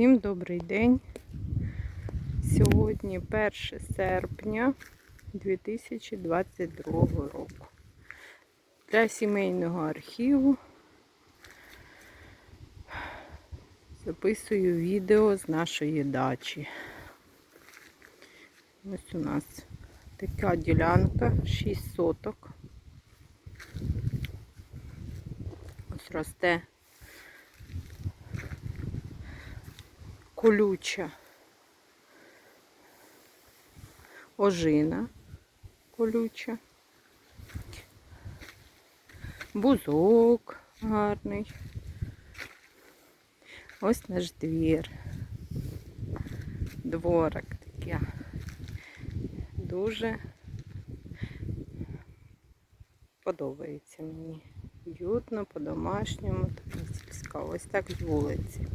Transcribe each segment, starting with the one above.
Всім добрий день. Сьогодні 1 серпня 2022 року. Для сімейного архіву записую відео з нашої дачі. Ось у нас така ділянка 6 соток. Ось росте колюча ожина колюча, бузок гарний. Ось наш двір. Дворик такий. Дуже подобається мені. Уютно, по-домашньому, така сільська. Ось так вулиці.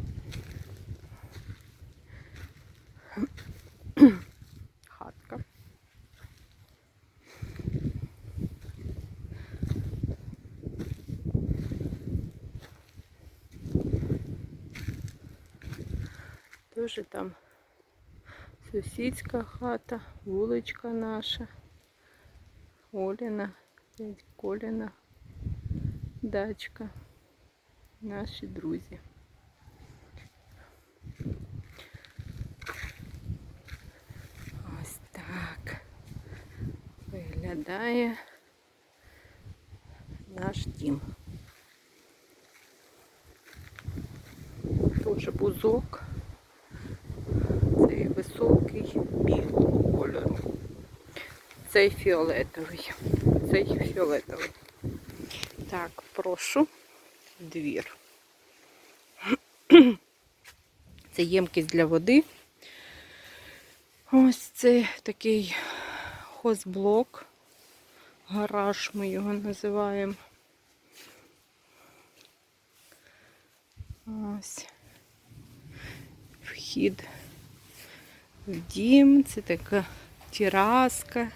Хатка. Тоже там сусідська хата, вуличка наша, Оліна, дядь Коліна, дачка, наші друзі. Виглядає наш дім. Дуже бузок. Цей високий білого кольору. Цей фіолетовий. Цей фіолетовий. Так, прошу двір. Це ємкість для води. Ось це такий хозблок. Гараж ми його називаємо. Ось. Вхід в дім. Це така тераска,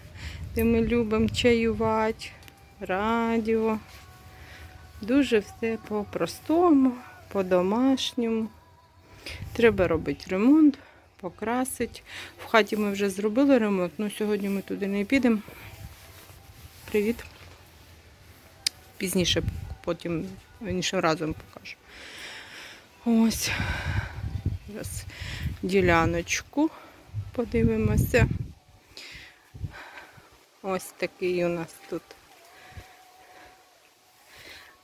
де ми любимо чаювати, радіо. Дуже все по-простому, по-домашньому. Треба робити ремонт, покрасити. В хаті ми вже зробили ремонт, але сьогодні ми туди не підемо. Привіт. Пізніше потім іншим разом покажу. Ось. Зараз діляночку подивимося. Ось такий у нас тут.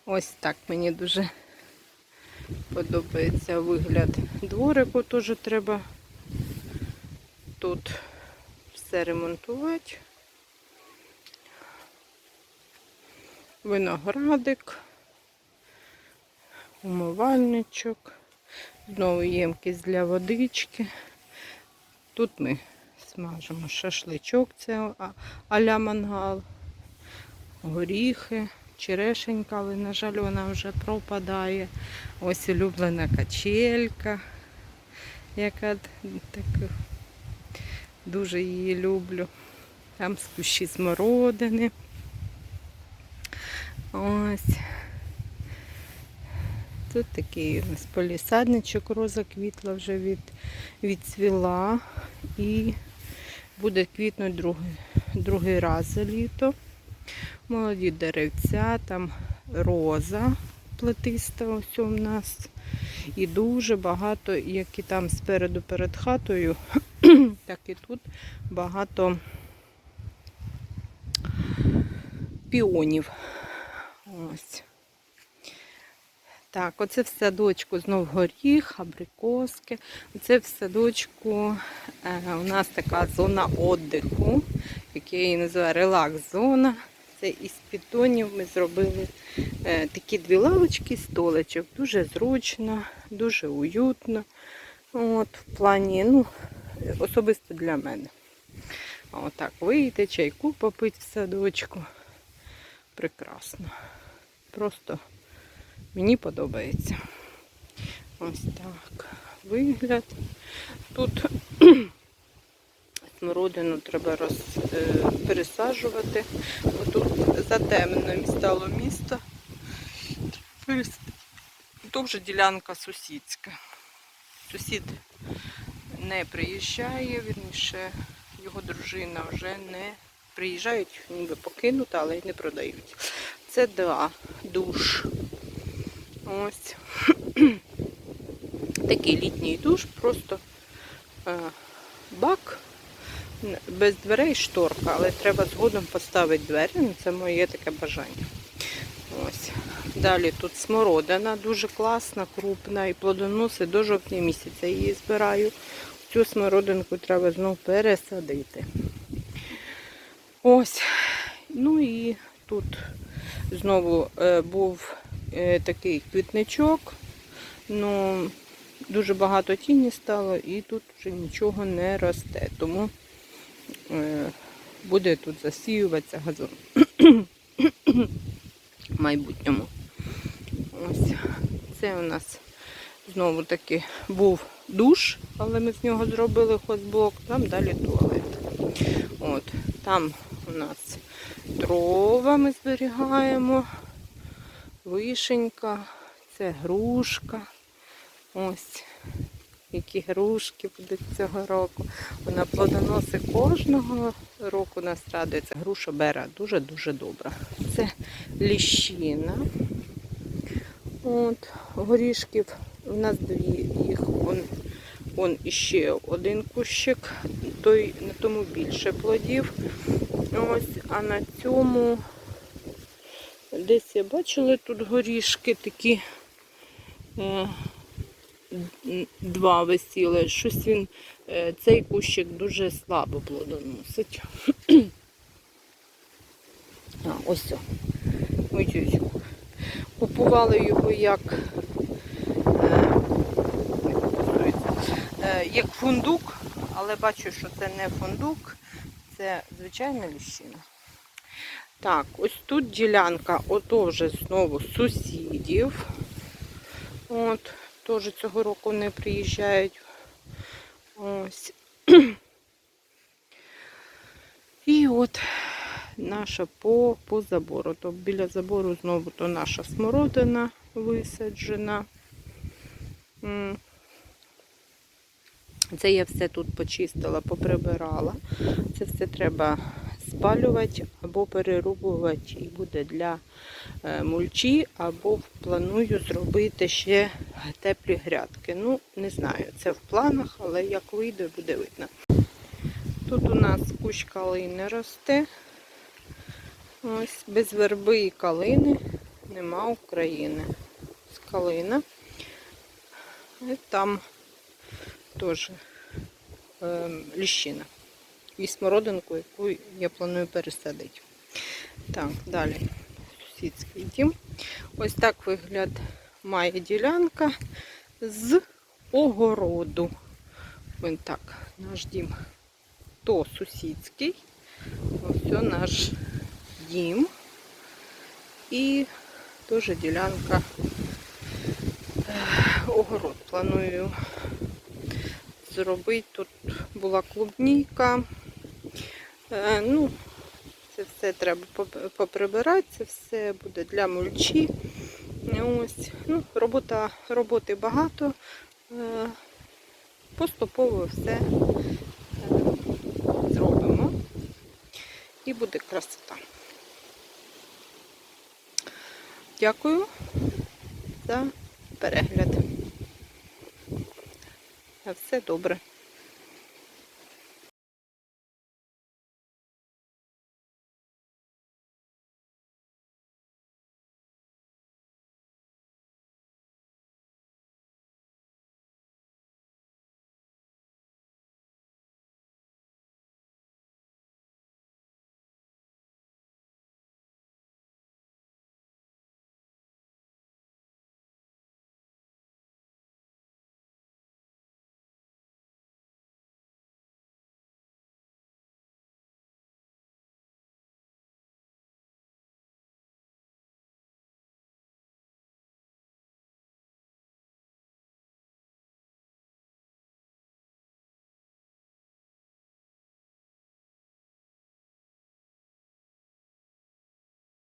Ось так мені дуже подобається вигляд дворику. Теж треба тут все ремонтувати. Виноградик, умивальничок, знову ємкість для водички. Тут ми смажимо шашличок, це а-ля мангал, горіхи, черешенька, але, на жаль, вона вже пропадає. Ось улюблена качелька, яка така дуже її люблю. Там з кущі смородини. Ось. Тут такий у нас полісадничок, роза квітла вже від, відцвіла і буде квітнути другий, другий раз за літо. Молоді деревця, там роза плетиста ось у нас. І дуже багато, як і там спереду перед хатою, так і тут багато піонів. Ось. Так, оце в садочку знов горіх, абрикоски. Оце в садочку е, у нас така зона віддиху, яку я її називаю релакс-зона. Це із підтонів ми зробили е, такі дві лавочки, столичок. Дуже зручно, дуже уютно. От, в плані, ну, особисто для мене. Отак вийти, чайку попити в садочку. Прекрасно. Просто мені подобається. Ось так вигляд. Тут смородину треба роз, е, пересаджувати, тут затемненим стало місто. То вже ділянка сусідська. сусід не приїжджає, вірніше, його дружина вже не приїжджають, ніби покинута, але й не продають. Це да, душ. Ось. Такий літній душ, просто е, бак без дверей шторка, але треба згодом поставити двері. Ну, це моє таке бажання. Ось. Далі тут смородина дуже класна, крупна і плодоносить до жовтня місяця її збираю. Цю смородинку треба знову пересадити. Ось. Ну і тут знову е, був е, такий квітничок. Ну, дуже багато тіні стало і тут вже нічого не росте. Тому е, буде тут засіюватися газон в майбутньому. Ось це у нас знову таки був душ, але ми з нього зробили хозблок, там далі туалет. От, там у нас дрова ми зберігаємо, вишенька, це грушка. Ось які грушки будуть цього року. Вона плодоносить кожного року нас радується. Груша бера дуже-дуже добра. Це ліщина. От, горішків. У нас дві їх. Он, он іще один кущик, той, на тому більше плодів. Ось, а на цьому десь я бачила тут горішки такі. Е, Два висіли. Щось він, е, цей кущик дуже слабо плодоносить. А, ось. Ой. Купували його як, е, як називається, е, як фундук, але бачу, що це не фундук, це звичайна ліщина. Так, ось тут ділянка, ото вже знову сусідів. От, теж цього року не приїжджають. Ось. І от наша по, по забору. То біля забору знову то наша смородина висаджена. Це я все тут почистила, поприбирала. Це все треба спалювати або перерубувати і буде для е, мульчі, або планую зробити ще теплі грядки. Ну, не знаю, це в планах, але як вийде, буде видно. Тут у нас кущ калини росте. Ось без верби і калини нема України. З калина. І там теж е, ліщина. І смородинку, яку я планую пересадити. Так, далі сусідський дім. Ось так вигляд має ділянка з огороду. Ось так, наш дім. То сусідський. Ось наш дім. І теж ділянка е, огород. Планую зробити. Тут була клубніка. Е, ну, це все треба поприбирати, це все буде для мульчі. Ось. Ну, робота, роботи багато. Е, Поступово все е, зробимо. І буде красота. Дякую за перегляд. Все добре.